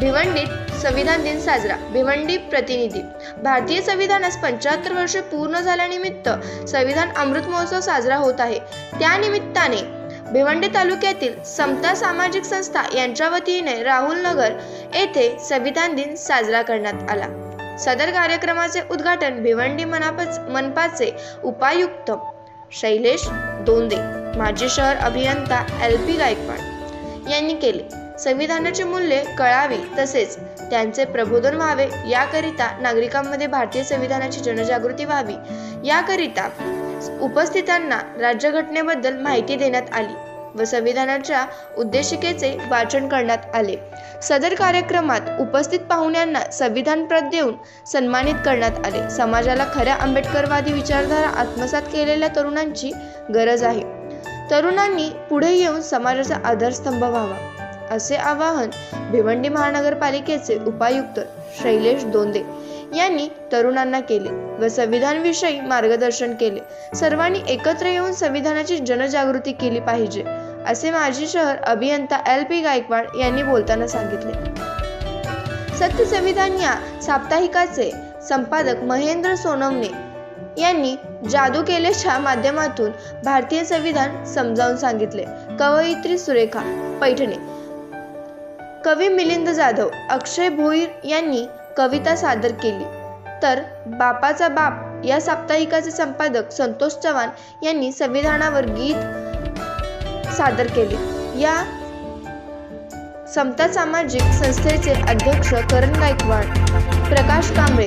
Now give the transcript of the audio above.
भिवंडीत संविधान दिन साजरा भिवंडी प्रतिनिधी. भारतीय संविधानास पंच्याहत्तर वर्षे पूर्ण झाल्यानिमित्त संविधान अमृत महोत्सव साजरा होत आहे. त्यानिमित्ताने भिवंडी तालुक्यातील समता सामाजिक संस्था यांच्या वतीने राहुल नगर येथे संविधान दिन साजरा करण्यात आला. सदर कार्यक्रमाचे उद्घाटन भिवंडी मनापच मनपाचे उपायुक्त शैलेश दोंदे माजी शहर अभियंता एल पी गायकवाड यांनी केले. संविधानाचे मूल्ये कळावी तसेच त्यांचे प्रबोधन व्हावे याकरिता नागरिकांमध्ये भारतीय संविधानाची जनजागृती व्हावी याकरिता उपस्थितांना राज्यघटनेबद्दल माहिती देण्यात आली व संविधानाच्या उद्देशिकेचे वाचन करण्यात आले. सदर कार्यक्रमात उपस्थित पाहुण्यांना संविधान प्रत देऊन सन्मानित करण्यात आले. समाजाला खऱ्या आंबेडकरवादी विचारधारा आत्मसात केलेल्या तरुणांची गरज आहे. तरुणांनी पुढे येऊन समाजाचा आधारस्तंभ व्हावा. असे आवाहन भिवंडी महानगरपालिकेचे उपायुक्त शैलेश दोंदे यांनी तरुणांना केले व संविधानविषयी मार्गदर्शन केले. सर्वांनी एकत्र येऊन संविधानाची जनजागृती केली पाहिजे असे माजी शहर अभियंता एल पी गायकवाड यांनी बोलताना सांगितले. सत्य संविधान या साप्ताहिकाचे संपादक महेंद्र सोनवणे यांनी जादू केलेच्या माध्यमातून भारतीय संविधान समजावून सांगितले. कवयित्री सुरेखा पैठणे कवी मिलिंद जाधव अक्षय भोईर यांनी कविता सादर केली. तर बापाचा बाप या साप्ताहिकाचे संपादक संतोष चव्हाण यांनी संविधानावर गीत सादर केले. या समता सामाजिक संस्थेचे अध्यक्ष करण गायकवाड प्रकाश कांबळे